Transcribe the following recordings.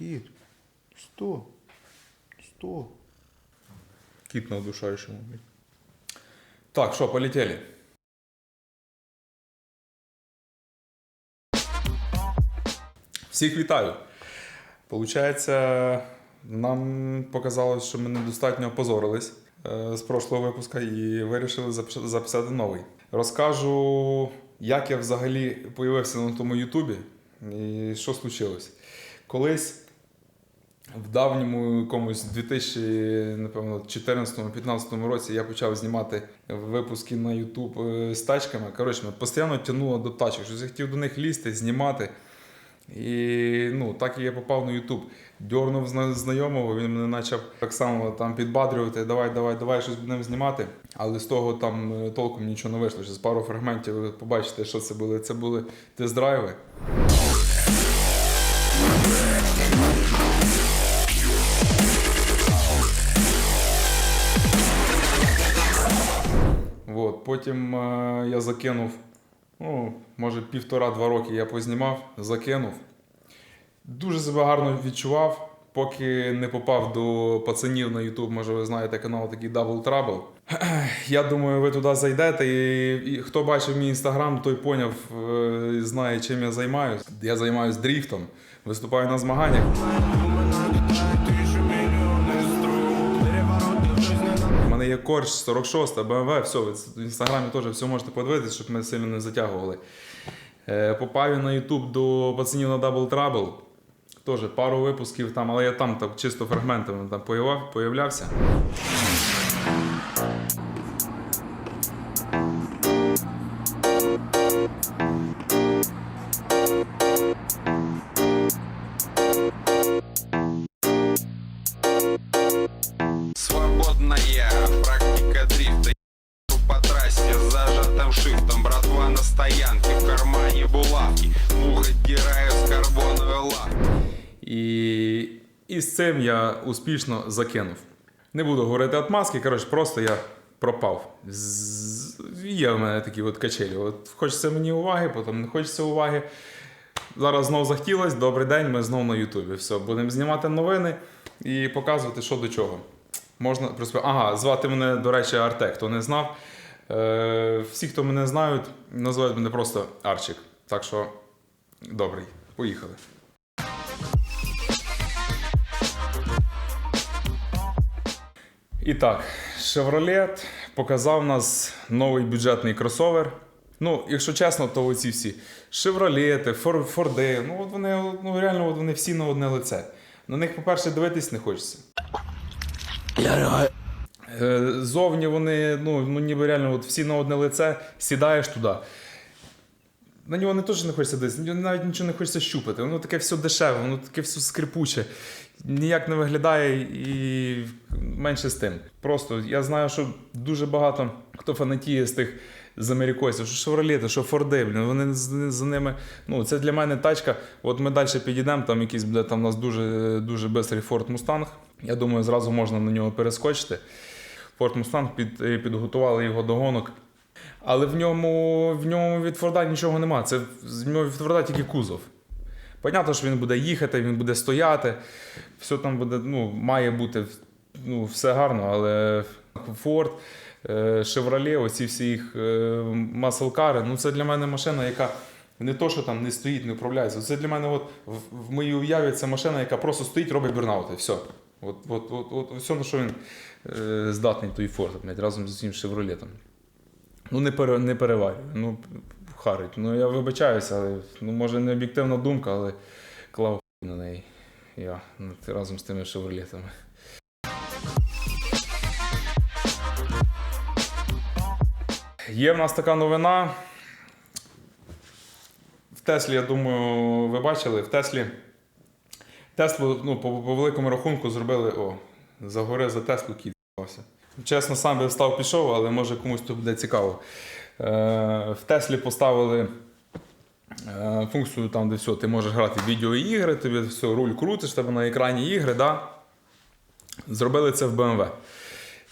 Кіт. Сто. Сто. Кіт на удушаючому. Так, що, полетели. Всіх вітаю. Получається, нам показалось, що ми недостатньо опозорились е, з прошлого випуска і вирішили записати новий. Розкажу, як я взагалі появився на тому Ютубі і що случилось. Колись в давньому якомусь 2014-15 році я почав знімати випуски на YouTube е, з тачками. Коротше, мене постійно тягнуло до тачок, щось я хотів до них лізти, знімати. І ну, так і я попав на YouTube. Дьорнув знайомого, він мене почав так само там підбадрювати, давай, давай, давай щось будемо знімати. Але з того там е, толком нічого не вийшло. Зараз пару фрагментів ви побачите, що це були. Це були тест-драйви. Потім е, я закинув, ну, може, півтора-два роки я познімав, закинув. Дуже себе гарно відчував, поки не попав до пацанів на YouTube, може ви знаєте канал такий Double Trouble. Я думаю, ви туди зайдете, і, і хто бачив мій інстаграм, той поняв, е, знає, чим я займаюся. Я займаюся дріфтом, виступаю на змаганнях. Корч 46, BMW, все, в інстаграмі теж все можете подивитися, щоб ми сильно не затягували. Е, Попав на YouTube до пацанів на Double Trouble. Теж пару випусків там, але я там так чисто фрагментами там появлявся. Цим я успішно закинув. Не буду говорити отмазки, коротше, просто я пропав. Є в мене такі от качелі. От хочеться мені уваги, потім не хочеться уваги. Зараз знов захотілось. Добрий день, ми знов на Ютубі. Все, будемо знімати новини і показувати, що до чого. Можна просто. Ага, звати мене, до речі, Артек, хто не знав. Е, всі, хто мене знають, називають мене просто Арчик. Так що, добрий, поїхали. І так, Chevrolet показав нас новий бюджетний кросовер. Ну, якщо чесно, то оці всі Chevrolet, Фор- Форди, ну от вони ну, реально от вони всі на одне лице. На них, по-перше, дивитись не хочеться. Е, Зовні вони, ну, ну ніби реально от всі на одне лице, сідаєш туди. На нього не теж не хочеться дивитися, навіть нічого не хочеться щупати. Воно таке все дешеве, воно таке все скрипуче. Ніяк не виглядає і менше з тим. Просто я знаю, що дуже багато хто фанатіє з тих з америкосів, що шевролети, що форди, блін, вони за ними. Ну, це для мене тачка. От ми далі підійдемо, там якийсь буде там у нас дуже, дуже бистрий Ford Mustang. Я думаю, зразу можна на нього перескочити. Ford Mustang під, підготували його до гонок. Але в ньому, в ньому від Форда нічого нема. Це з нього від Форда тільки кузов. Понятно, що він буде їхати, він буде стояти, все там буде, ну, має бути ну, все гарно, але Ford, е, Chevrolet, оці всі їх маселкари, ну це для мене машина, яка не то, що там не стоїть, не управляється. Це для мене от, в, моїй уяві це машина, яка просто стоїть, робить бурнаути. Все. От, от, от, от, все, на що він е, здатний, той блядь, разом з цим Chevrolet. Ну, не, пере, не переварюю. Ну, харить. Ну, я вибачаюся, але ну, може не об'єктивна думка, але клав на неї. Я ну, разом з тими шевролетами. Є в нас така новина. В Теслі, я думаю, ви бачили, в Теслі. Теслу, ну, по, по великому рахунку зробили. О, загори за Теслу кіт. Чесно, сам би встав пішов, але може комусь тут буде цікаво. Е, в Теслі поставили е, функцію там, де все, ти можеш грати відеоігри, тобі все, руль крутиш, тебе на екрані ігри. Да? Зробили це в BMW.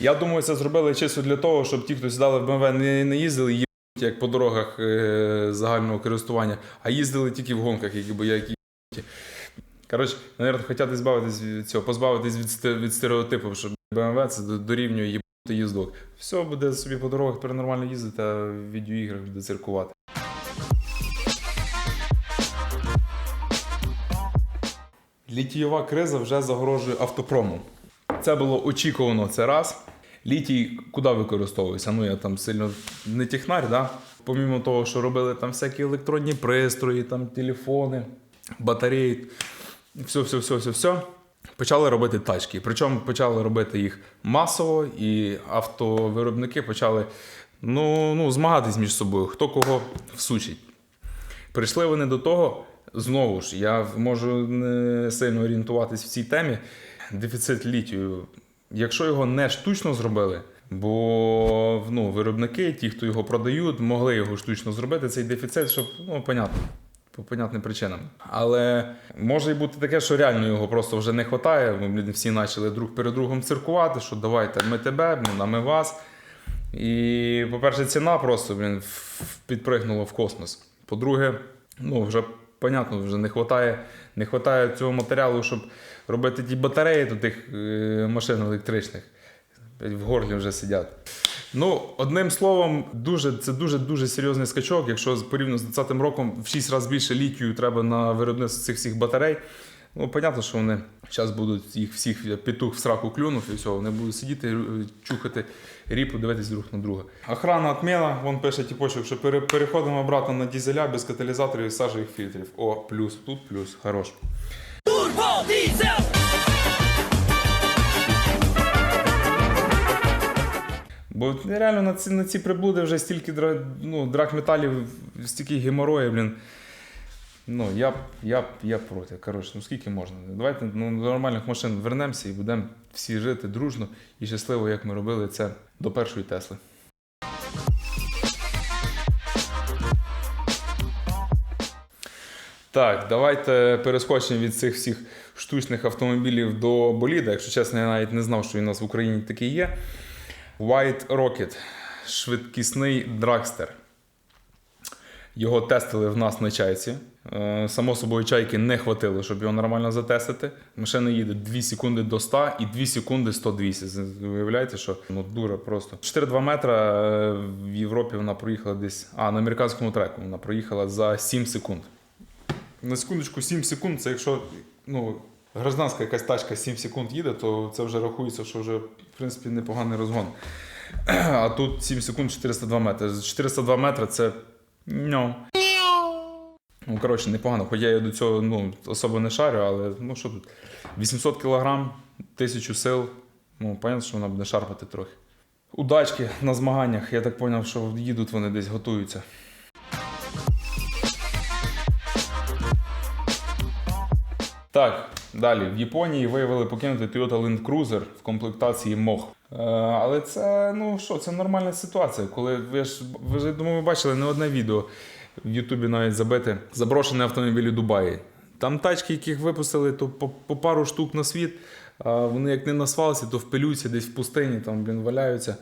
Я думаю, це зробили чисто для того, щоб ті, хто сідали в BMW, не, не їздили їздять, як по дорогах е, загального користування, а їздили тільки в гонках, які, які Коротше, навірно, хочуть збавитись від цього, позбавитись від, від стереотипів, що BMW це дорівнює їбати їздок. Все буде собі по дорогах тепер нормально їздити, а в відеоіграх буде циркувати. Літієва криза вже загрожує автопрому. Це було очікувано це раз. Літій куди використовується? Ну я там сильно не технарь, да? Помімо того, що робили там всякі електронні пристрої, там телефони, батареї, все, Почали робити тачки. Причому почали робити їх масово, і автовиробники почали ну, ну, змагатись між собою, хто кого всучить. Прийшли вони до того, знову ж, я можу не сильно орієнтуватись в цій темі. Дефіцит літію. Якщо його не штучно зробили, бо ну, виробники, ті, хто його продають, могли його штучно зробити, цей дефіцит, щоб, ну, понятно, по понятним причинам. Але може і бути таке, що реально його просто вже не вистачає. Блін, всі почали друг перед другом циркувати, що давайте ми тебе, блін, а ми вас. І, по-перше, ціна просто блін, підпригнула в космос. По-друге, ну вже понятно, вже не вистачає, не вистачає цього матеріалу, щоб робити ті батареї до тих е, машин електричних. В горлі вже сидять. Ну, одним словом, дуже, це дуже дуже серйозний скачок. Якщо порівняно з 2020 роком в 6 разів більше літію треба на виробництво цих всіх батарей. Ну, понятно, що вони зараз будуть їх всіх петух в сраку клюнув і все, вони будуть сидіти, е, чухати ріпу, дивитись друг на друга. Охрана отміла, вон пише тіпочок, що пере- переходимо обратно на дізеля без каталізаторів і сажевих фільтрів. О, плюс, тут плюс, хорош. Turbo Diesel! Бо реально на ці, на ці приблуди вже стільки ну, драгметалів, стільки геморою, блін. Ну, я, я, я проти. Коротше, ну скільки можна? Давайте ну, до нормальних машин вернемося і будемо всі жити дружно і щасливо, як ми робили це до першої Тесли. Так, давайте перескочимо від цих всіх штучних автомобілів до боліда. Якщо чесно, я навіть не знав, що він у нас в Україні такий є. White Rocket швидкісний драгстер. Його тестили в нас на чайці. Е, Само собою, чайки не хватило, щоб його нормально затестити. Машина їде 2 секунди до 100 і 2 секунди 100-200. З- Виявляєте, що ну дура просто. 4-2 метра е, в Європі вона проїхала десь. А, на американському треку вона проїхала за 7 секунд. На секундочку, 7 секунд, це якщо ну, гражданська якась тачка 7 секунд їде, то це вже рахується, що вже в принципі непоганий розгон. А тут 7 секунд 402 метри. 402 метри це. Ну. Ну, коротше, непогано. Хоча я до цього ну, особо не шарю, але ну що тут? 800 кг, 1000 сил. Ну, понятно, що вона буде шарпати трохи. Удачки на змаганнях. Я так зрозумів, що їдуть вони десь готуються. Так, далі. В Японії виявили покинути Toyota Land Cruiser в комплектації МОХ. Е, але це, ну що, це нормальна ситуація. Коли ви ж ви ж думаю, бачили не одне відео в Ютубі навіть забите заброшені автомобілі Дубаї. Там тачки, яких випустили, то по, по пару штук на світ. А вони як не на свалці, то в пилюці, десь в пустині, там, блін, валяються.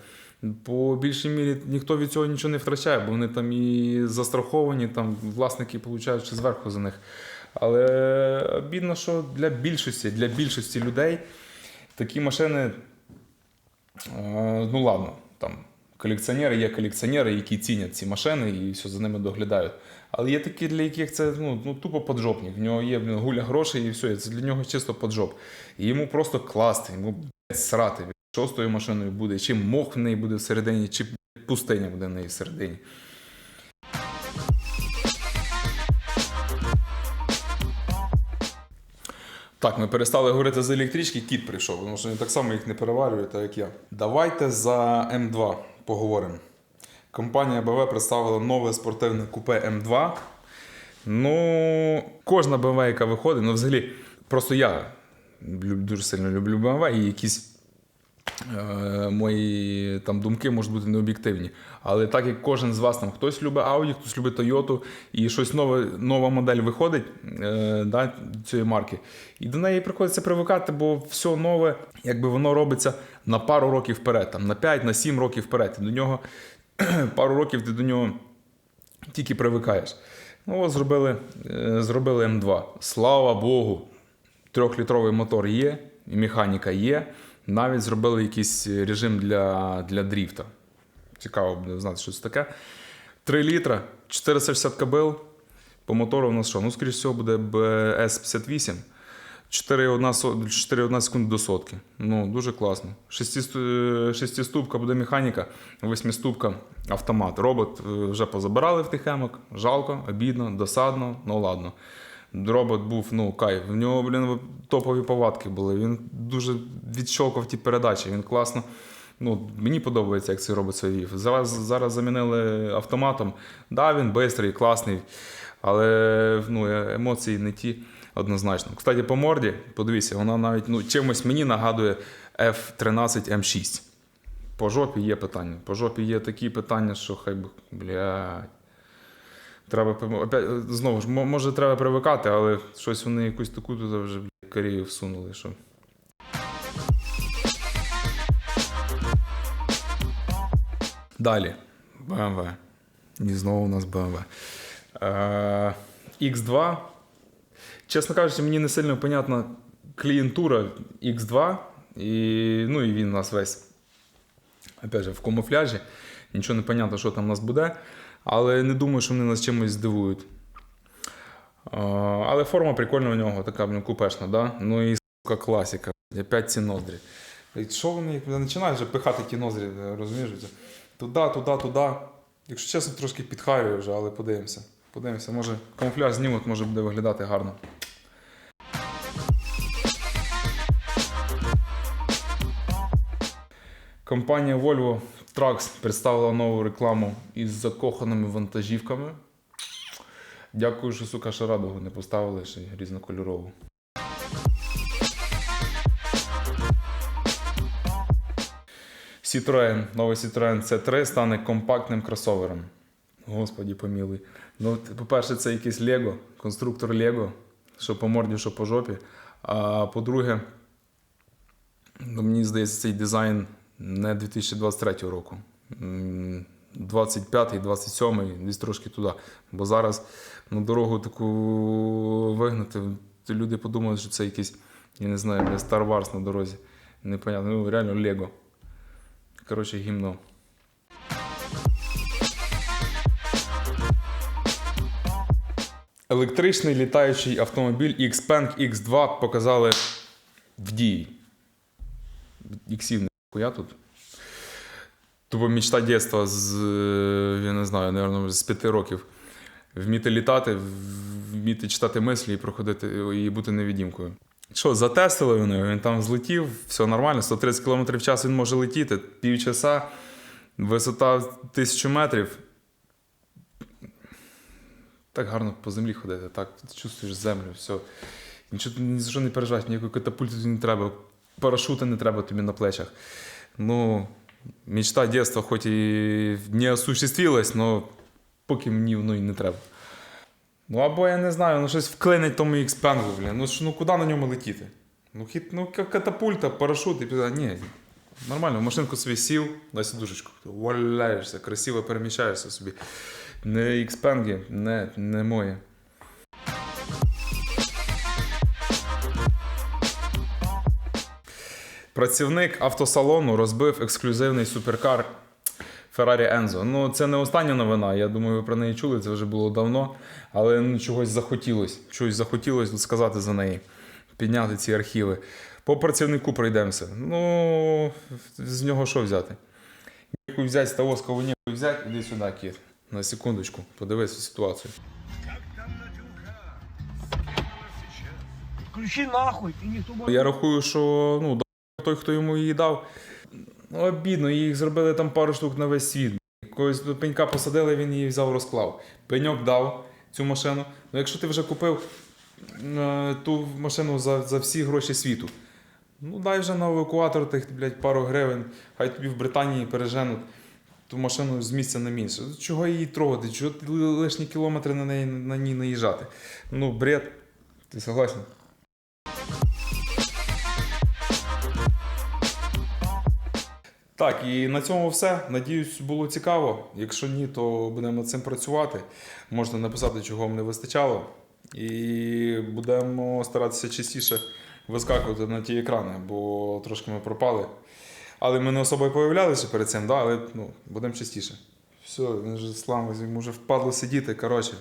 По більшій мірі ніхто від цього нічого не втрачає, бо вони там і застраховані, там власники получають зверху за них. Але бідно, що для більшості, для більшості людей такі машини, е, ну ладно, там колекціонери є колекціонери, які цінять ці машини і все за ними доглядають. Але є такі, для яких це ну, ну, тупо поджопник. В нього є гуля грошей і все, це для нього чисто поджоп. І йому просто класти, йому срати. Що з тою машиною буде, чи мох в неї буде всередині, чи пустиня буде в неї всередині. Так, ми перестали говорити за електрички, кіт прийшов, тому що він так само їх не переварює, так як я. Давайте за М2 поговоримо. Компанія БВ представила нове спортивне купе М2. Ну, кожна BMW, яка виходить, ну взагалі, просто я дуже сильно люблю BMW і якісь мої там думки можуть бути необ'єктивні. Але так як кожен з вас там хтось любить Audi, хтось любить Toyota, і щось нове, нова модель виходить е, да, цієї марки, і до неї приходиться привикати, бо все нове, якби воно робиться на пару років вперед, там, на 5, на 7 років вперед. І до нього пару років ти до нього тільки привикаєш. Ну, от зробили, е, зробили М2. Слава Богу. Трьохлітровий мотор є, і механіка є. Навіть зробили якийсь режим для, для дріфта. Цікаво буде знати, що це таке. 3 літра, 460 кабел. По мотору у нас що? Ну, скоріш всього, буде BS58. 4,1 со- 4,1 секунди до сотки. Ну, дуже класно. Шестисту- Шестиступка буде механіка, восьмиступка автомат. Робот е, вже позабирали в тихемок. Жалко, обідно, досадно, ну ладно. Робот був, ну, кайф. В нього, блін, топові повадки були. Він дуже відщолкав ті передачі. Він класно. Ну, мені подобається, як цей робот це вів. Зараз, зараз замінили автоматом. Да, він швидкий, класний, але ну, емоції не ті однозначно. Кстати, по морді, подивіться, вона навіть ну, чимось мені нагадує F13 M6. По жопі є питання. По жопі є такі питання, що хай би, блядь. Треба опять, знову ж, може, треба привикати, але щось вони якусь таку туди вже Корею всунули. Що... Далі. BMW. І знову у нас BMW. Е, X2. Чесно кажучи, мені не сильно понятна клієнтура X2. І, ну, і він у нас весь опять же, в камуфляжі. Нічого не понятно, що там у нас буде. Але не думаю, що вони нас чимось здивують. Але форма прикольна у нього, така блін, купешна, да? Ну і сука, класика. Опять ці ноздрі. Що вони починають вже пихати ті ноздрі, розумієш? Туди, туди, туди. Якщо чесно, трошки підхаює вже, але подивимося. Подивимося, може камуфляж знімуть, може буде виглядати гарно. Компанія Volvo Trucks представила нову рекламу із закоханими вантажівками. Дякую, що сука ще радугу не поставили ще різнокольорову. Citroën, новий Citroën C3 стане компактним кросовером. Господі помілий. Ну, по-перше, це якийсь Лего, конструктор Лего, що по морді, що по жопі. А по-друге, Ну, мені здається, цей дизайн не 2023 року. 25-й, 27-й, десь трошки туди. Бо зараз на дорогу таку вигнати, люди подумають, що це якийсь, я не знаю, Star Wars на дорозі. Непонятно. Ну, реально Лего. Коротше, гімно. Електричний літаючий автомобіль Xpeng X2 показали в дії іксів я тут. Тобто мечта дитинства з, е, я не знаю, наверное, з п'яти років. Вміти літати, вміти читати мислі і проходити і бути невідімкою. Що, затестили вони, він там злетів, все нормально, 130 км в час він може летіти, півчаса, висота 1000 метрів. Так гарно по землі ходити, так чувствуєш землю, все. Нічого ні за що не переживаєш, ніякої катапульти не треба, парашута не треба тобі на плечах. Ну, мечта дитинства хоч і не осуществилась, але поки мені воно і не треба. Ну, або я не знаю, ну щось вклинить тому експенгу, блін. Ну, ну куди на ньому летіти? Ну, хіт, ну катапульта, парашут і піде. Ні, нормально, в машинку собі сів, на сідушечку, валяєшся, красиво переміщаєшся собі. Не експенги, не, не моє. Працівник автосалону розбив ексклюзивний суперкар Ferrari Enzo. Ну, це не остання новина. Я думаю, ви про неї чули, це вже було давно. Але ну, чогось захотілося. Чогось захотілося сказати за неї, підняти ці архіви. По працівнику пройдемося. Ну, з нього що взяти? Яку взяти з того, з кого не взяти, іди сюди, кіт. На секундочку, подивися ситуацію. Включи нахуй, никто больше... Я рахую, що ну, той, хто йому її дав, ну, обідно, їх зробили там пару штук на весь світ. Когось до пенька посадили, він її взяв, розклав. Пеньок дав цю машину. Ну, якщо ти вже купив е, ту машину за, за всі гроші світу, ну дай вже на евакуатор тих, блядь, пару гривень, хай тобі в Британії переженуть ту машину з місця на місце. Чого її трогати? Чого лишні кілометри на неї на ній наїжджати? Ну, бред. Ти согласен? Так, і на цьому все. Надіюсь, було цікаво. Якщо ні, то будемо над цим працювати. Можна написати, чого вам не вистачало. І будемо старатися частіше вискакувати на ті екрани, бо трошки ми пропали. Але ми не особо й появлялися перед цим, да? але ну, будемо частіше. Все, слава, йому впадло сидіти. Коротше,